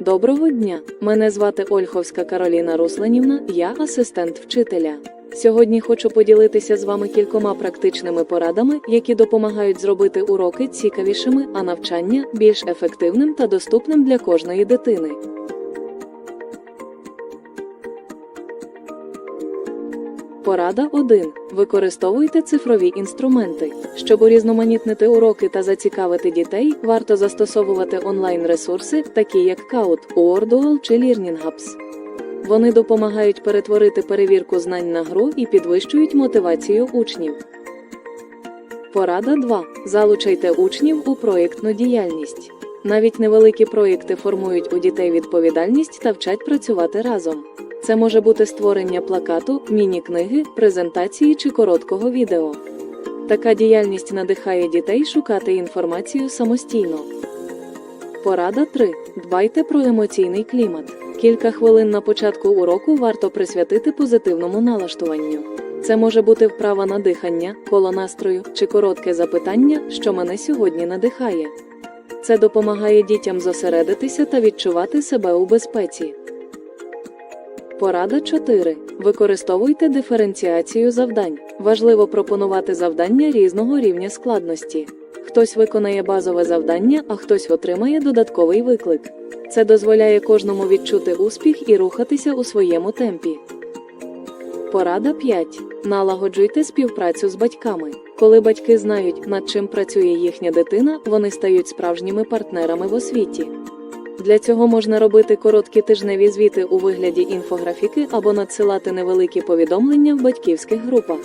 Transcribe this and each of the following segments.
Доброго дня! Мене звати Ольховська Кароліна Русланівна, я асистент вчителя. Сьогодні хочу поділитися з вами кількома практичними порадами, які допомагають зробити уроки цікавішими, а навчання більш ефективним та доступним для кожної дитини. Порада 1. Використовуйте цифрові інструменти. Щоб урізноманітнити уроки та зацікавити дітей, варто застосовувати онлайн-ресурси, такі як Kahoot, Wordle чи Learning Hubs. Вони допомагають перетворити перевірку знань на гру і підвищують мотивацію учнів. Порада 2. Залучайте учнів у проєктну діяльність. Навіть невеликі проєкти формують у дітей відповідальність та вчать працювати разом. Це може бути створення плакату, міні-книги, презентації чи короткого відео. Така діяльність надихає дітей шукати інформацію самостійно. Порада 3. Дбайте про емоційний клімат. Кілька хвилин на початку уроку варто присвятити позитивному налаштуванню. Це може бути вправа на дихання, коло настрою чи коротке запитання, що мене сьогодні надихає. Це допомагає дітям зосередитися та відчувати себе у безпеці. Порада 4. Використовуйте диференціацію завдань. Важливо пропонувати завдання різного рівня складності. Хтось виконає базове завдання, а хтось отримає додатковий виклик. Це дозволяє кожному відчути успіх і рухатися у своєму темпі. Порада 5. Налагоджуйте співпрацю з батьками. Коли батьки знають, над чим працює їхня дитина, вони стають справжніми партнерами в освіті. Для цього можна робити короткі тижневі звіти у вигляді інфографіки або надсилати невеликі повідомлення в батьківських групах.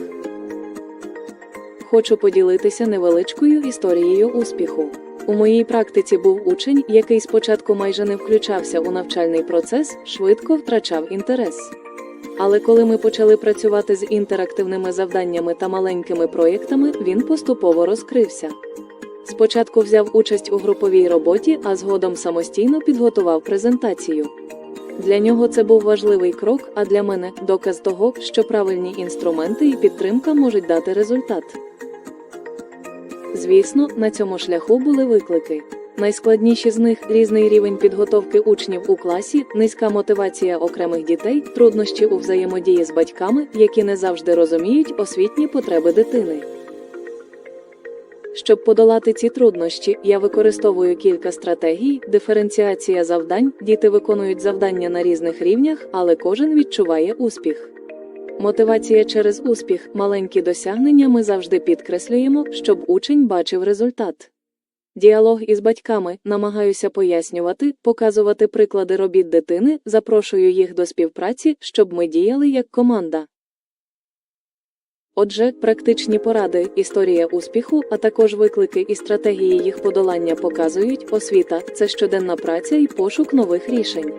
Хочу поділитися невеличкою історією успіху. У моїй практиці був учень, який спочатку майже не включався у навчальний процес, швидко втрачав інтерес. Але коли ми почали працювати з інтерактивними завданнями та маленькими проєктами, він поступово розкрився. Спочатку взяв участь у груповій роботі, а згодом самостійно підготував презентацію. Для нього це був важливий крок, а для мене доказ того, що правильні інструменти і підтримка можуть дати результат. Звісно, на цьому шляху були виклики. Найскладніші з них різний рівень підготовки учнів у класі, низька мотивація окремих дітей, труднощі у взаємодії з батьками, які не завжди розуміють освітні потреби дитини. Щоб подолати ці труднощі, я використовую кілька стратегій: диференціація завдань, діти виконують завдання на різних рівнях, але кожен відчуває успіх. Мотивація через успіх, маленькі досягнення ми завжди підкреслюємо, щоб учень бачив результат. Діалог із батьками намагаюся пояснювати, показувати приклади робіт дитини, запрошую їх до співпраці, щоб ми діяли як команда. Отже, практичні поради, історія успіху, а також виклики і стратегії їх подолання показують, освіта це щоденна праця і пошук нових рішень.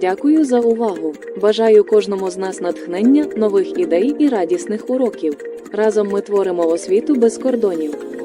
Дякую за увагу. Бажаю кожному з нас натхнення, нових ідей і радісних уроків. Разом ми творимо освіту без кордонів.